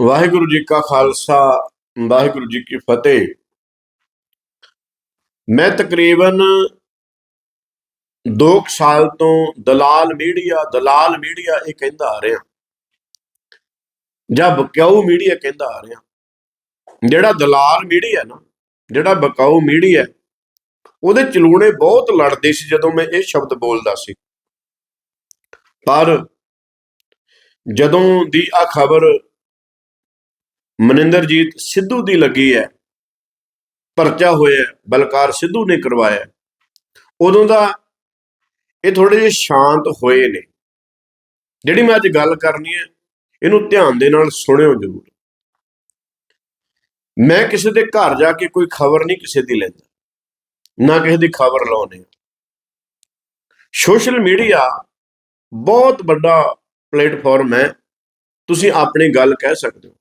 ਵਾਹਿਗੁਰੂ ਜੀ ਕਾ ਖਾਲਸਾ, ਵਾਹਿਗੁਰੂ ਜੀ ਕੀ ਫਤਿਹ। ਮੈਂ ਤਕਰੀਬਨ 2 ਸਾਲ ਤੋਂ ਦਲਾਲ ਮੀਡੀਆ ਦਲਾਲ ਮੀਡੀਆ ਇਹ ਕਹਿੰਦਾ ਆ ਰਿਹਾ। ਜਾਂ ਬਕਾਊ ਮੀਡੀਆ ਕਹਿੰਦਾ ਆ ਰਿਹਾ। ਜਿਹੜਾ ਦਲਾਲ ਮੀਡੀਆ ਨਾ, ਜਿਹੜਾ ਬਕਾਊ ਮੀਡੀਆ, ਉਹਦੇ ਚਲੂਣੇ ਬਹੁਤ ਲੜਦੇ ਸੀ ਜਦੋਂ ਮੈਂ ਇਹ ਸ਼ਬਦ ਬੋਲਦਾ ਸੀ। ਪਰ ਜਦੋਂ ਦੀ ਆ ਖਬਰ ਮਨਿੰਦਰਜੀਤ ਸਿੱਧੂ ਦੀ ਲੱਗੀ ਹੈ। ਪਰਚਾ ਹੋਇਆ ਬਲਕਾਰ ਸਿੱਧੂ ਨੇ ਕਰਵਾਇਆ ਉਦੋਂ ਦਾ ਇਹ ਥੋੜੇ ਜਿਹੇ ਸ਼ਾਂਤ ਹੋਏ ਨੇ। ਜਿਹੜੀ ਮੈਂ ਅੱਜ ਗੱਲ ਕਰਨੀ ਹੈ, ਇਹਨੂੰ ਧਿਆਨ ਦੇ ਨਾਲ ਸੁਣਿਓ ਜ਼ਰੂਰ। ਮੈਂ ਕਿਸੇ ਦੇ ਘਰ ਜਾ ਕੇ ਕੋਈ ਖਬਰ ਨਹੀਂ ਕਿਸੇ ਦੀ ਲੈਂਦਾ। ਨਾ ਕਿਸੇ ਦੀ ਖਬਰ ਲਾਉਣੇ ਸੋਸ਼ਲ ਮੀਡੀਆ ਬਹੁਤ ਵੱਡਾ ਪਲੇਟਫਾਰਮ ਹੈ। ਤੁਸੀਂ ਆਪਣੀ ਗੱਲ ਕਹਿ ਸਕਦੇ ਹੋ।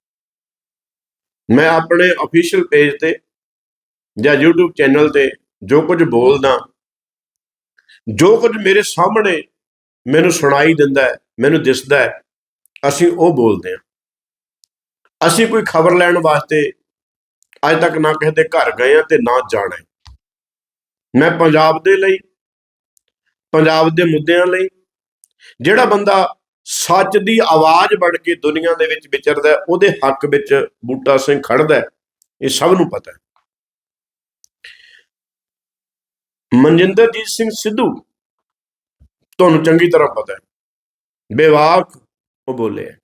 ਮੈਂ ਆਪਣੇ ਅਫੀਸ਼ੀਅਲ ਪੇਜ ਤੇ ਜਾਂ YouTube ਚੈਨਲ ਤੇ ਜੋ ਕੁਝ ਬੋਲਦਾ, ਜੋ ਕੁਝ ਮੇਰੇ ਸਾਹਮਣੇ ਮੈਨੂੰ ਸੁਣਾਈ ਦਿੰਦਾ ਹੈ, ਮੈਨੂੰ ਦਿਸਦਾ ਹੈ, ਅਸੀਂ ਉਹ ਬੋਲਦੇ ਹਾਂ। ਅਸੀਂ ਕੋਈ ਖਬਰ ਲੈਣ ਵਾਸਤੇ ਅੱਜ ਤੱਕ ਨਾ ਕਿਸੇ ਦੇ ਘਰ ਗਏ ਆ ਤੇ ਨਾ ਜਾਣਾ ਮੈਂ ਪੰਜਾਬ ਦੇ ਲਈ, ਪੰਜਾਬ ਦੇ ਮੁੱਦਿਆਂ ਲਈ, ਜਿਹੜਾ ਬੰਦਾ ਸੱਚ ਦੀ ਆਵਾਜ਼ ਬਣ ਕੇ ਦੁਨੀਆ ਦੇ ਵਿੱਚ ਵਿਚਰਦਾ ਉਹਦੇ ਹੱਕ ਵਿੱਚ ਬੂਟਾ ਸਿੰਘ ਖੜਦਾ ਇਹ ਸਭ ਨੂੰ ਪਤਾ ਹੈ ਮਨਜਿੰਦਰਜੀਤ ਸਿੰਘ ਸਿੱਧੂ ਤੁਹਾਨੂੰ ਚੰਗੀ ਤਰ੍ਹਾਂ ਪਤਾ ਹੈ, ਬੇਵਾਕ ਉਹ ਬੋਲੇ ਹੈ।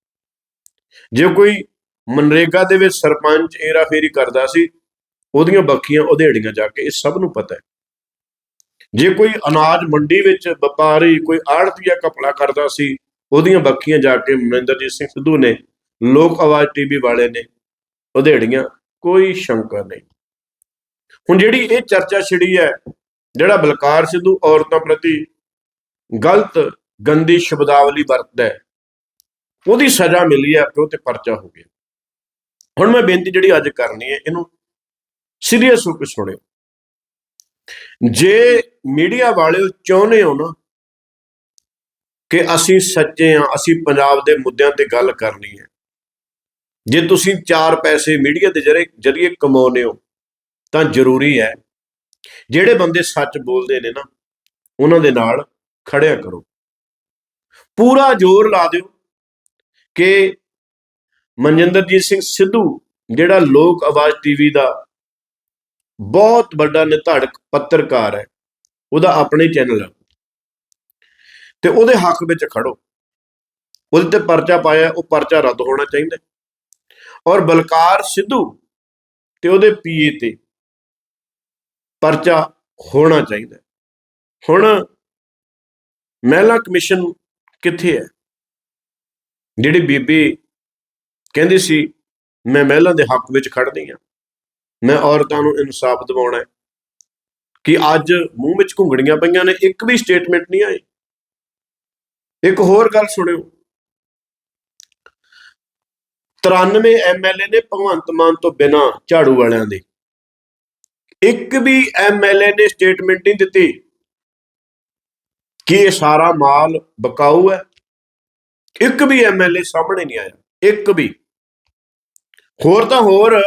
ਜੇ ਕੋਈ ਮਨਰੇਗਾ ਦੇ ਵਿੱਚ ਸਰਪੰਚ ਏਰਾ ਫੇਰੀ ਕਰਦਾ ਸੀ, ਉਹਦੀਆਂ ਬੱਖੀਆਂ ਉਹਦੇੜੀਆਂ ਜਾ ਕੇ ਇਹ ਸਭ ਨੂੰ ਪਤਾ ਹੈ ਜੇ ਕੋਈ ਅਨਾਜ ਮੰਡੀ ਵਿੱਚ ਵਪਾਰੀ, ਕੋਈ ਆੜਤੀਆ ਕਪੜਾ ਕਰਦਾ ਸੀ ਉਹਦੀਆਂ ਬੱਖੀਆਂ ਜਾ ਕੇ ਮਨਿੰਦਰਜੀਤ ਸਿੰਘ ਸਿੱਧੂ ਨੇ, ਲੋਕ ਆਵਾਜ਼ ਟੀਵੀ ਵਾਲੇ ਨੇ ਉਧੇੜੀਆਂ ਕੋਈ ਸ਼ੰਕਾ ਨਹੀਂ। ਹੁਣ ਜਿਹੜੀ ਇਹ ਚਰਚਾ ਛਿੜੀ ਹੈ, ਜਿਹੜਾ ਬਲਕਾਰ ਸਿੱਧੂ ਔਰਤਾਂ ਪ੍ਰਤੀ ਗਲਤ, ਗੰਦੀ ਸ਼ਬਦਾਵਲੀ ਵਰਤਦਾ ਹੈ, ਉਹਦੀ ਸਜ਼ਾ ਮਿਲੀ ਹੈ ਤੇ ਉਹ ਤੇ ਪਰਚਾ ਹੋ ਗਿਆ। ਹੁਣ ਮੈਂ ਬੇਨਤੀ ਜਿਹੜੀ ਅੱਜ ਕਰਨੀ ਹੈ, ਇਹਨੂੰ ਸੀਰੀਅਸ ਹੋ ਕੇ ਸੁਣਿਓ। ਜੇ ਮੀਡੀਆ ਵਾਲਿਓ ਚਾਹੁੰਦੇ ਹੋ ਨਾ ਕਿ ਅਸੀਂ ਸੱਚੇ ਹਾਂ, ਅਸੀਂ ਪੰਜਾਬ ਦੇ ਮੁੱਦਿਆਂ ਤੇ ਗੱਲ ਕਰਨੀ ਹੈ। ਜੇ ਤੁਸੀਂ ਚਾਰ ਪੈਸੇ ਮੀਡੀਆ ਦੇ ਜਰੇ, ਜਰੀਏ ਕਮਾਉਂਦੇ ਹੋ, ਤਾਂ ਜ਼ਰੂਰੀ ਹੈ, ਜਿਹੜੇ ਬੰਦੇ ਸੱਚ ਬੋਲਦੇ ਨੇ ਨਾ, ਉਹਨਾਂ ਦੇ ਨਾਲ ਖੜਿਆ ਕਰੋ। ਪੂਰਾ ਜ਼ੋਰ ਲਾ ਦਿਓ ਕਿ ਮਨਜਿੰਦਰਜੀਤ ਸਿੰਘ ਸਿੱਧੂ, ਜਿਹੜਾ ਲੋਕ ਆਵਾਜ਼ ਟੀਵੀ ਦਾ ਬਹੁਤ ਵੱਡਾ ਨਿਧੜਕ ਪੱਤਰਕਾਰ ਹੈ, ਉਹਦਾ ਆਪਣੇ ਚੈਨਲ ਹੈ ਤੇ ਉਹਦੇ ਹੱਕ ਵਿੱਚ ਖੜੋ। ਉਹਦੇ ਤੇ ਪਰਚਾ ਪਾਇਆ, ਉਹ ਪਰਚਾ ਰੱਦ ਹੋਣਾ ਚਾਹੀਦਾ। ਔਰ ਬਲਕਾਰ ਸਿੱਧੂ ਤੇ ਉਹਦੇ ਪੀਏ ਤੇ ਪਰਚਾ ਹੋਣਾ ਚਾਹੀਦਾ। ਹੁਣ ਮਹਿਲਾ ਕਮਿਸ਼ਨ ਕਿੱਥੇ ਹੈ? ਜਿਹੜੀ ਬੀਬੀ ਕਹਿੰਦੀ ਸੀ, ਮੈਂ ਮਹਿਲਾ ਦੇ ਹੱਕ ਵਿੱਚ ਖੜਦੀ ਹਾਂ। ਮੈਂ ਔਰਤਾਂ ਨੂੰ ਇਨਸਾਫ ਦਿਵਾਉਣਾ ਹੈ। ਕਿ ਅੱਜ ਮੂੰਹ ਵਿੱਚ ਘੁੰਗੜੀਆਂ ਪਈਆਂ ਨੇ, ਇੱਕ ਵੀ ਸਟੇਟਮੈਂਟ ਨਹੀਂ ਆਈ। ਇੱਕ ਹੋਰ ਗੱਲ ਸੁਣਿਓ। 93 ਐਮਐਲਏ ਨੇ ਭਗਵੰਤ ਮਾਨ ਤੋਂ ਬਿਨਾ ਝਾੜੂ ਵਾਲਿਆਂ ਦੇ। ਇੱਕ ਵੀ ਐਮਐਲਏ ਨੇ ਸਟੇਟਮੈਂਟ ਨਹੀਂ ਦਿੱਤੀ ਕਿ ਇਹ ਸਾਰਾ ਮਾਲ ਬਕਾਊ ਹੈ। ਇੱਕ ਵੀ ਐਮਐਲਏ ਸਾਹਮਣੇ ਨਹੀਂ ਆਇਆ। ਇੱਕ ਵੀ। ਹੋਰ ਤਾਂ ਹੋਰ,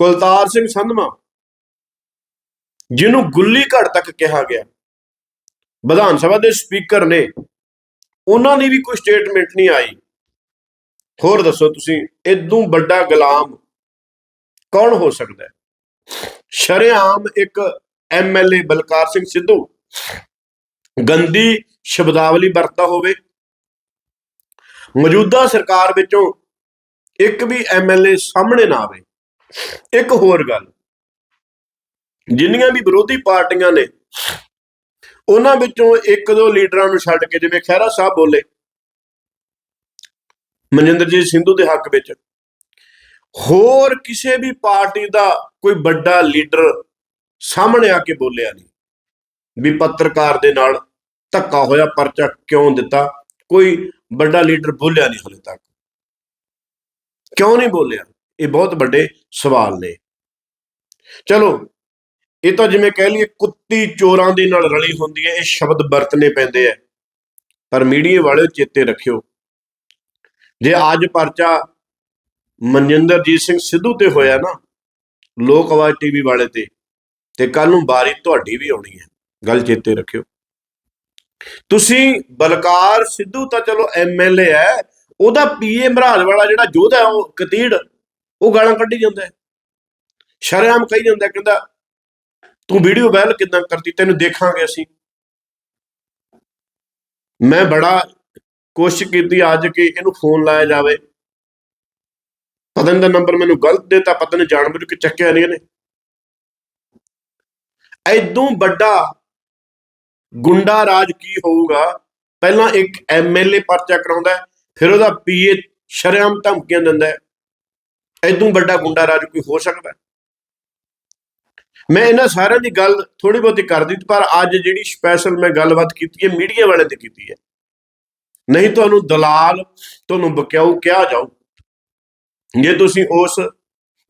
ਕੁਲਤਾਰ ਸਿੰਘ ਸੰਧਮਾ ਜਿਹਨੂੰ ਗੁੱਲੀ ਘੜ ਤੱਕ ਕਿਹਾ ਗਿਆ, ਵਿਧਾਨ ਸਭਾ ਦੇ ਸਪੀਕਰ ਨੇ ਉਹਨਾਂ ਦੀ ਵੀ ਕੋਈ ਸਟੇਟਮੈਂਟ ਨਹੀਂ ਆਈ। ਹੋਰ ਦੱਸੋ ਤੁਸੀਂ ਇਦੋਂ ਵੱਡਾ ਗੁਲਾਮ ਕੌਣ ਹੋ ਸਕਦਾ ਹੈ? ਸ਼ਰੇਆਮ ਇੱਕ ਐਮਐਲਏ ਬਲਕਾਰ ਸਿੰਘ ਸਿੱਧੂ। ਗੰਦੀ ਸ਼ਬਦਾਵਲੀ ਵਰਤਦਾ ਹੋਵੇ। ਮੌਜੂਦਾ ਸਰਕਾਰ ਵਿੱਚੋਂ ਇੱਕ ਵੀ ਐਮਐਲਏ ਸਾਹਮਣੇ ਨਾ ਆਵੇ। ਇੱਕ ਹੋਰ ਗੱਲ, ਜਿੰਨੀਆਂ ਵੀ ਵਿਰੋਧੀ ਪਾਰਟੀਆਂ ਨੇ ਉਹਨਾਂ ਵਿੱਚੋਂ ਇੱਕ ਦੋ ਲੀਡਰਾਂ ਨੂੰ ਛੱਡ ਕੇ ਜਿਵੇਂ ਖਹਿਰਾ ਸਾਹਿਬ ਬੋਲੇ ਮਨਜਿੰਦਰਜੀਤ ਸਿੰਧੂ ਦੇ ਹੱਕ ਵਿੱਚ। ਹੋਰ ਕਿਸੇ ਵੀ ਪਾਰਟੀ ਦਾ ਕੋਈ ਵੱਡਾ ਲੀਡਰ ਸਾਹਮਣੇ ਆ ਕੇ ਬੋਲਿਆ ਨਹੀਂ। ਵੀ ਪੱਤਰਕਾਰ ਦੇ ਨਾਲ ਧੱਕਾ ਹੋਇਆ, ਪਰਚਾ ਕਿਉਂ ਦਿੱਤਾ? ਕੋਈ ਵੱਡਾ ਲੀਡਰ ਬੋਲਿਆ ਨਹੀਂ ਹਲੇ ਤੱਕ। ਕਿਉਂ ਨਹੀਂ ਬੋਲਿਆ? ਇਹ ਬਹੁਤ ਵੱਡੇ ਸਵਾਲ ਨੇ। ਚਲੋ ਇਹ ਤਾਂ ਜਿਵੇਂ ਕਹਿ ਲਈਏ ਕੁੱਤੀ ਚੋਰਾਂ ਦੇ ਨਾਲ ਰਲੀ ਹੁੰਦੀ ਹੈ, ਇਹ ਸ਼ਬਦ ਵਰਤਨੇ ਪੈਂਦੇ ਆ। ਪਰ ਮੀਡੀਏ ਵਾਲਿਓ ਚੇਤੇ ਰੱਖਿਓ। ਜੇ ਅੱਜ ਪਰਚਾ ਮਨਜਿੰਦਰਜੀਤ ਸਿੰਘ ਸਿੱਧੂ ਤੇ ਹੋਇਆ ਨਾ, ਲੋਕ ਆਵਾਜ਼ ਟੀਵੀ ਵਾਲੇ ਤੇ ਤੇ ਕੱਲ ਨੂੰ ਬਾਰੀ ਤੁਹਾਡੀ ਵੀ ਆਉਣੀ ਹੈ। ਗੱਲ ਚੇਤੇ ਰੱਖਿਓ। ਤੁਸੀਂ ਬਲਕਾਰ ਸਿੱਧੂ ਤਾਂ ਚਲੋ ਐਮਐਲਏ ਹੈ, ਉਹਦਾ ਪੀਏ ਮਹਾਰਾਜ ਵਾਲਾ ਜਿਹੜਾ ਯੋਧਾ ਉਹ ਕਤੀੜ, ਉਹ ਗਾਲਾਂ ਕੱਢੀ ਜਾਂਦਾ ਹੈ। ਕਹੀ ਜਾਂਦਾ ਕਹਿੰਦਾ ਤੂੰ ਵੀਡੀਓ ਵਾਇਰਲ ਕਿਦਾਂ ਕਰਦੀ ਤੈਨੂੰ ਦੇਖਾਂਗੇ ਅਸੀਂ। ਮੈਂ ਬੜਾ ਕੋਸ਼ਿਸ਼ ਕੀਤੀ ਅੱਜ ਕਿ ਇਹਨੂੰ ਫੋਨ ਲਾਇਆ ਜਾਵੇ। ਪਤਨ ਦਾ ਨੰਬਰ ਮੈਨੂੰ ਗਲਤ ਦਿੱਤਾ, ਪਤਨ ਨਹੀਂ ਜਾਣਬੁੱਝ ਕੇ ਚੱਕਿਆ ਨਹੀਂ ਇਹਨੇ। ਐਦੋਂ ਵੱਡਾ ਗੁੰਡਾ ਰਾਜ ਕੀ ਹੋਊਗਾ? ਪਹਿਲਾਂ ਇੱਕ ਐਮਐਲਏ ਪਰਚਾ ਕਰਾਉਂਦਾ ਫਿਰ ਉਹਦਾ ਪੀਏ ਸ਼ਰੇਆਮ ਧਮਕੀਆਂ ਦਿੰਦਾ ਹੈ। ਐਦੋਂ ਵੱਡਾ ਗੁੰਡਾ ਰਾਜ ਕੋਈ ਹੋ ਸਕਦਾ ਮੈਂ ਇਹਨਾਂ ਸਾਰਿਆਂ ਦੀ ਗੱਲ ਥੋੜੀ ਬਹੁਤੀ ਕਰ ਦਿੱਤੀ, ਪਰ ਅੱਜ ਜਿਹੜੀ ਸਪੈਸ਼ਲ ਮੈਂ ਗੱਲਬਾਤ ਕੀਤੀ ਹੈ ਮੀਡੀਆ ਵਾਲੇ ਤੇ ਕੀਤੀ ਹੈ। ਨਹੀਂ ਤੁਹਾਨੂੰ ਦਲਾਲ ਤੁਹਾਨੂੰ ਬਕਿਆਊ ਕਿਹਾ ਜਾਊ। ਜੇ ਤੁਸੀਂ ਉਸ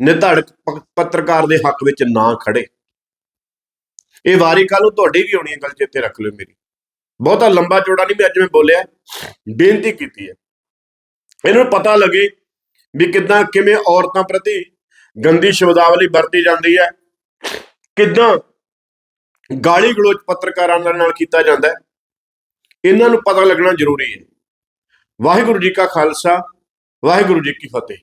ਨਿਧੜਕ ਪੱਤਰਕਾਰ ਦੇ ਹੱਕ ਵਿੱਚ ਨਾ ਖੜੇ। ਇਹ ਵਾਰੀ ਕੱਲ ਨੂੰ ਤੁਹਾਡੀ ਵੀ ਆਉਣੀ ਹੈ ਗੱਲ ਚੇਤੇ ਰੱਖ ਲਿਓ ਮੇਰੀ। ਬਹੁਤਾ ਲੰਬਾ ਚੌੜਾ ਨਹੀਂ, ਮੈਂ ਅੱਜ ਮੈਂ ਬੋਲਿਆ, ਬੇਨਤੀ ਕੀਤੀ ਹੈ। ਇਹਨੂੰ ਪਤਾ ਲੱਗੇ ਵੀ ਕਿਦਾਂ ਕਿਵੇਂ ਔਰਤਾਂ ਪ੍ਰਤੀ ਗੰਦੀ ਸ਼ਬਦਾਵਲੀ ਵਰਤੀ ਜਾਂਦੀ ਹੈ। ਕਿਦਾਂ ਗਾਲੀ ਗਲੋਚ ਪੱਤਰਕਾਰਾਂ ਦੇ ਨਾਲ ਕੀਤਾ ਜਾਂਦਾ ਹੈ, ਇਹਨਾਂ ਨੂੰ ਪਤਾ ਲੱਗਣਾ ਜ਼ਰੂਰੀ ਹੈ। ਵਾਹਿਗੁਰੂ ਜੀ ਕਾ ਖਾਲਸਾ, ਵਾਹਿਗੁਰੂ ਜੀ ਕੀ ਫਤਿਹ।